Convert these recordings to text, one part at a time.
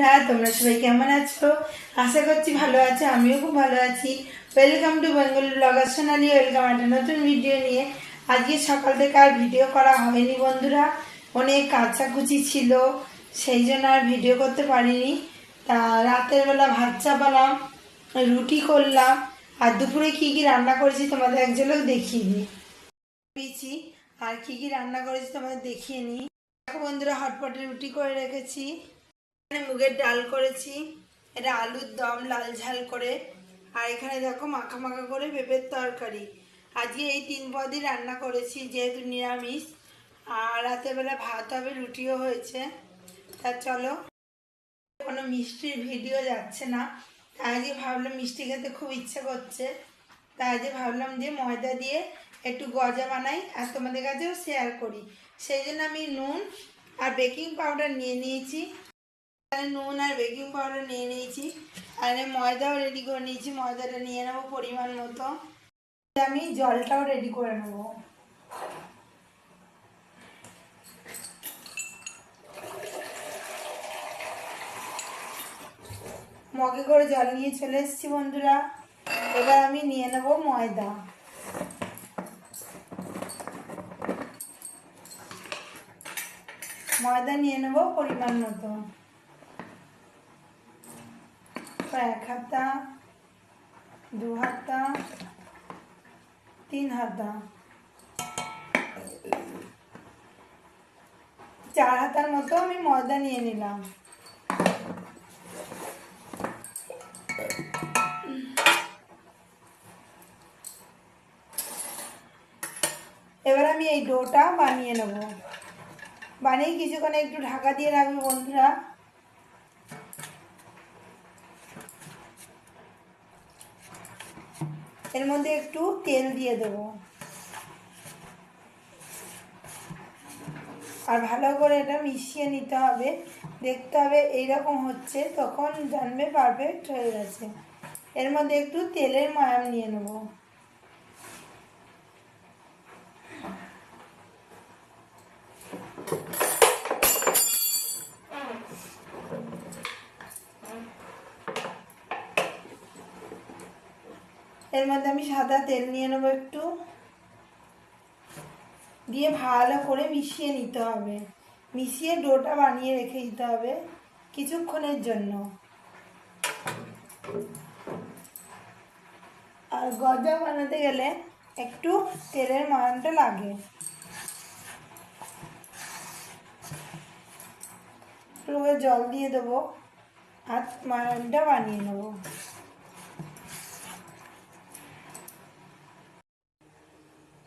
হ্যাঁ তোমরা সবাই কেমন আছো? আশা করছি ভালো আছো, আমিও খুব ভালো আছি। Welcome to Bengal blogger Sonali welcome একটা নতুন ভিডিও নিয়ে। আজকে সকাল থেকে আর ভিডিও করা হয়নি বন্ধুরা। অনেক কাচাকুচি ছিল, সেই জন্য আর ভিডিও করতে পারিনি। তা রাতের বেলা ভাত চাপালাম, রুটি করলাম, আর দুপুরে কি কি রান্না করেছি তোমাদের এক ঝলক দেখিয়ে দিই পেয়েছি আর কি কি রান্না করেছি তোমাদের দেখিয়ে নিই। বন্ধুরা, হটপটে রুটি করে রেখেছি। এখানে মুগের ডাল করেছি। এটা আলুর দম, লাল ঝাল করে। আর এখানে দেখো মাখা মাখা করে পেঁপের তরকারি। আজকে এই তিন পদই রান্না করেছি, যেহেতু নিরামিষ। আর রাতের বেলা ভাত হবে, রুটিও হয়েছে। তা চলো। কোনো মিষ্টির ভিডিও যাচ্ছে না। তাই আজকে ভাবলাম মিষ্টি খেতে খুব ইচ্ছে করছে। তাই আজকে ভাবলাম যে ময়দা দিয়ে একটু গজা বানাই আর তোমাদের কাছেও শেয়ার করি। সেই জন্য আমি নুন আর বেকিং পাউডার নিয়ে নিয়েছি। নুন আর বেকিং পাউডার নিয়ে নিয়েছি। আর ময়দাও রেডি করে নিয়েছি। ময়দাটা নিয়ে নেব পরিমাণ মতো। আমি জলটাও রেডি করে নেব। মগে করে জল নিয়ে চলে এসেছি বন্ধুরা। এবার আমি নিয়ে নেব ময়দা। ময়দা নিয়ে নেব পরিমাণ মতো। এক হাতা দু হাতা তিন হাতা চার হাতার মতো আমি ময়দা নিয়ে নিলাম। এবার আমি এই ডোটা বানিয়ে নেব। বানিয়ে কিছুক্ষণ একটু ঢাকা দিয়ে রাখব বন্ধুরা। এর মধ্যে একটু তেল দিয়ে দেব। আর ভালো করে এটা মিশিয়ে নিতে হবে। দেখতে হবে এইরকম হচ্ছে, তখন জানবে পারফেক্ট হয়ে গেছে। এর মধ্যে একটু তেলের মায়াম নিয়ে নেব। এর মধ্যে আমি সাদা তেল নিয়ে নেব একটু। দিয়ে ভালো করে মিশিয়ে নিতে হবে। মিশিয়ে ডোটা বানিয়ে রেখে দিতে হবে কিছুক্ষণের জন্য। আর গজা বানাতে গেলে একটু তেলের মানটা লাগে। জল দিয়ে দেবো আর মানটা বানিয়ে নেব।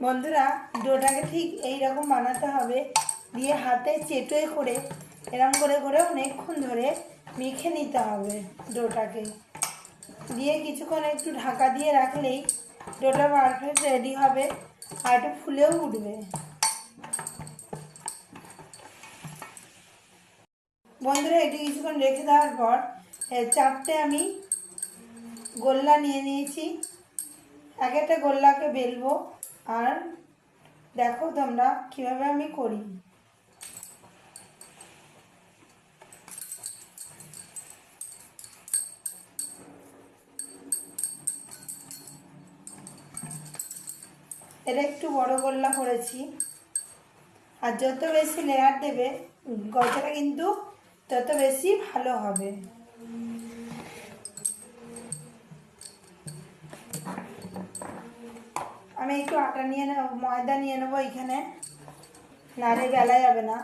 বন্ধুরা ডোটাকে ঠিক এই রকম বানাতে হবে। দিয়ে হাতে চেটোয় করে, এরম করে করে অনেকক্ষণ ধরে মেখে নিতে হবে ডোটাকে। দিয়ে কিছুক্ষণ একটু ঢাকা দিয়ে রাখলেই ডোটা পারফেক্ট রেডি হবে আর একটু ফুলেও উঠবে। বন্ধুরা, এটি কিছুক্ষণ রেখে দেওয়ার পর চারটে আমি গোল্লা নিয়ে নিয়েছি। এক একটা গোল্লাকে বেলবো। আর দেখো তোমরা কীভাবে আমি করি। এটা একটু বড় গোল্লা করেছি। আর যত বেশি লেয়ার দেবে, গজাটা কিন্তু তত বেশি ভালো হবে। আমি একটু আটা নিয়ে নেব ময়দা নিয়ে নেব এখানে। নাড়ে বেলা যাবে না।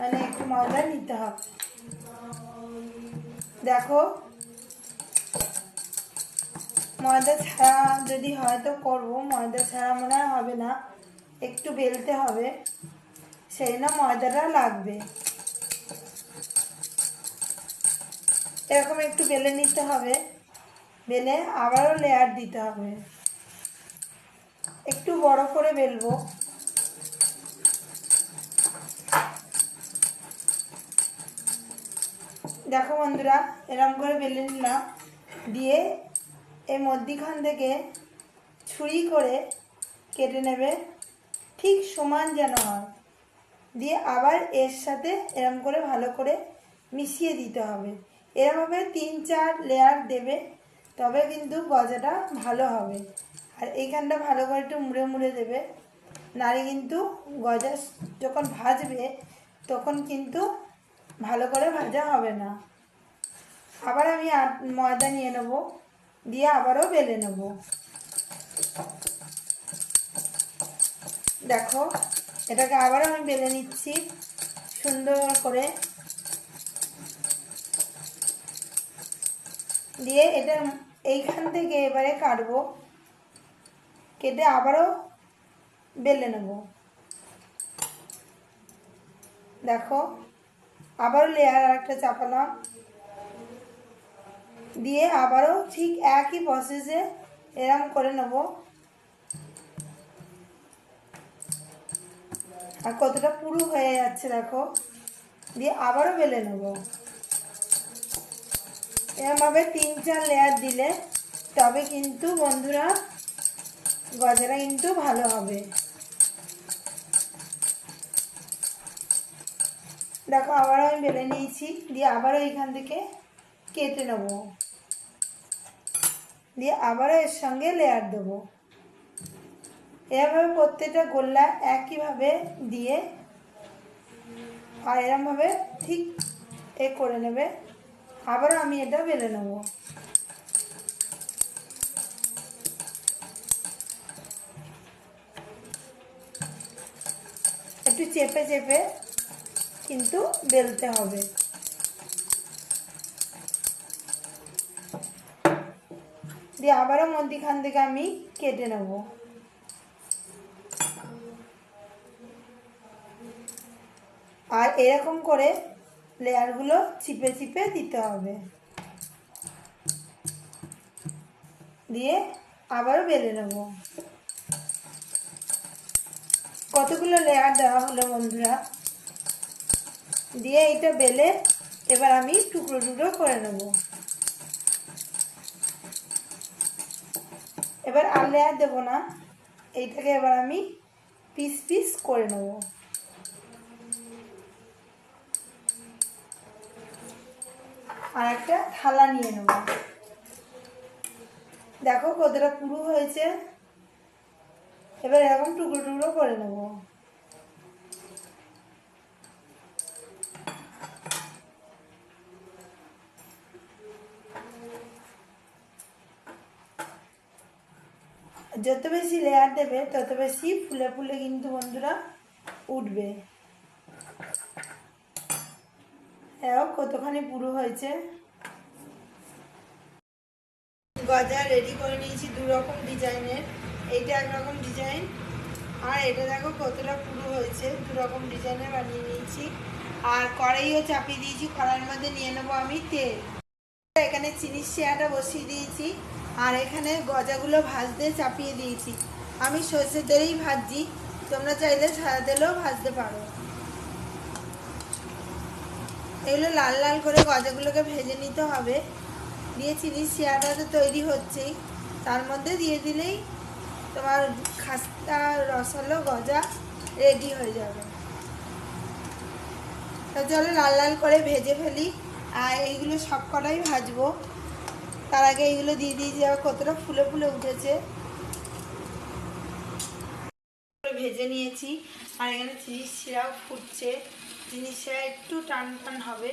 মানে একটু ময়দা নিতে হবে। দেখো, ময়দা ছাড়া যদি হয় তো করব। ময়দা ছাড়া মনে হয় হবে না। একটু বেলতে হবে। সেই না ময়দাটা লাগবে। এরকম একটু বেলে নিতে হবে। বেলে আবারও লেয়ার দিতে হবে। বড় করে বেলবো। দেখো বন্ধুরা, এরম করে বেলে নিলাম। দিয়ে এই মধ্যিখান থেকে ছুরি করে কেটে নেবে। ঠিক সমান যেন হয়। দিয়ে আবার এর সাথে এরম করে ভালো করে মিশিয়ে দিতে হবে। এরভাবে তিন চার লেয়ার দেবে, তবে কিন্তু গজাটা ভালো হবে। আর এইখানটা ভালো করে একটু মুড়ে মুড়ে দেবে। নাড়ে কিন্তু গজা যখন ভাজবে, তখন কিন্তু ভালো করে ভাজা হবে না। আবার আমি ময়দা নিয়ে নেব, দিয়ে আবারও বেলে নেব। দেখো, এটাকে আবারও আমি বেলে নিচ্ছি, সুন্দর করে। দিয়ে এটা এইখান থেকে এবারে কাটবো। কেটে আবারও বেলে নেব। দেখো, আবারও লেয়ার আর একটা চাপালাম। দিয়ে আবারও ঠিক একই প্রসেসে এরম করে নেব। আর কতটা পুরু হয়ে যাচ্ছে দেখো। দিয়ে আবারও বেলে নেব। এরমভাবে তিন চার লেয়ার দিলে তবে কিন্তু বন্ধুরা গজাটা কিন্তু ভালো হবে। দেখো, আবারও আমি বেলে নিয়েছি। দিয়ে আবারও এখান থেকে কেটে নেব। দিয়ে আবারও এর সঙ্গে লেয়ার দেবো। এরভাবে প্রত্যেকটা গোল্লা একইভাবে দিয়ে আর এরমভাবে ঠিক এ করে নেবে। আবারও আমি এটা বেলে নেব। চেপে চেপে কিন্তু বেলতে হবে। দিয়ে আবারও মধ্যিখান থেকে আমি কেটে নেব। আর এরকম করে লেয়ারগুলো চিপে চিপে দিতে হবে। দিয়ে আবারও বেলে নেব। কতগুলো লেয়ার দেওয়া হলো বন্ধুরা? দিয়ে এইটা বেলে এবার আমি টুকরো টুকরো করে নেব। এবার আর লেয়ার দেবো না, এইটাকে এবার আমি পিস পিস করে নেব। আর একটা থালা নিয়ে নেব। দেখো কতটা পুরু হয়েছে। এবার এরকম টুকরো টুকরো করে নেব। যত বেশি লেয়ার দেবে, তত বেশি ফুলে ফুলে কিন্তু বন্ধুরা উঠবে। এও কতখানি পুরো হয়েছে। গজা রেডি করে নিয়েছি দু রকম ডিজাইনের এইটা একরকম ডিজাইন। আর এটা দেখো কতটা পুরো হয়েছে, দু রকম ডিজাইনের বানিয়ে নিয়েছি। আর কড়াইও চাপিয়ে দিয়েছি, কড়াইয়ের মধ্যে নিয়ে নেব আমি তেল। এখানে চিনির শেয়াটা বসিয়ে দিয়েছি, আর এখানে গজাগুলো ভাজতে চাপিয়ে দিয়েছি। আমি সর্ষের তেলেই ভাজছি, তোমরা চাইলে সাদা তেলেও ভাজতে পারো। এগুলো লাল লাল করে গজাগুলোকে ভেজে নিতে হবে। দিয়ে চিনির শেয়াটা তো তৈরি হচ্ছেই, তার মধ্যে দিয়ে দিলেই তোমার খাস্তা, রসালো, গজা রেডি হয়ে যাবে। চলো লাল লাল করে ভেজে ফেলি। আর এইগুলো সব কটাই ভাজবো। তার আগে এইগুলো দিয়ে দিয়েছি, আবার কতটা ফুলে ফুলে উঠেছে। ভেজে নিয়েছি। আর এখানে চিনির শিরাও ফুটছে। শিরা একটু টান টান হবে।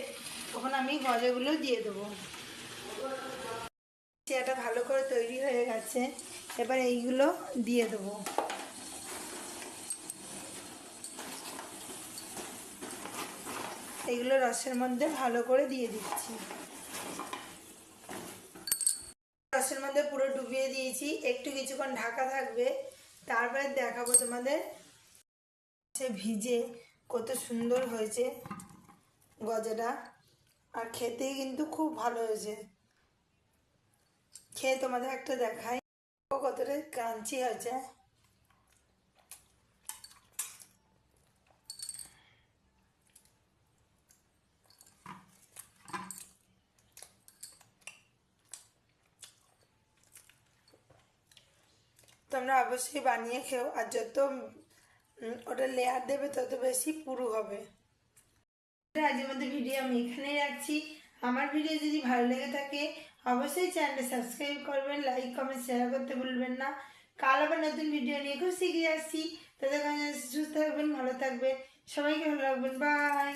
তখন আমি গজাগুলো দিয়ে দেবো। শিরাটা ভালো করে তৈরি হয়ে গেছে। এবার এইগুলো দিয়ে দেবো। এগুলো রসের মধ্যে ভালো করে দিয়ে দিচ্ছি। রসের মধ্যে পুরো ডুবিয়ে দিয়েছি, একটু কিছুক্ষণ ঢাকা থাকবে, তারপরে দেখাবো তোমাদের সে ভিজে কত সুন্দর হয়েছে গজাটা। আর খেতেই কিন্তু খুব ভালো হয়েছে। খেয়ে তোমাদের একটা দেখাই। ক্রাঞ্চি হয়েছে। তোমরা অবশ্যই বানিয়ে খেও, আর যত ওটা লেয়ার দেবে, তত বেশি পুরু হবে। আজকের মধ্যে ভিডিও আমি এখানেই রাখছি। আমার ভিডিও যদি ভালো লেগে থাকে অবশ্যই চ্যানেলটা সাবস্ক্রাইব করবেন লাইক কমেন্ট শেয়ার করতে ভুলবেন না। কাল আবার নতুন ভিডিও নিয়ে খুব শিখে আসছি। তাদের সুস্থ থাকবেন, ভালো থাকবেন। সবাইকে ভালো রাখবেন। বাই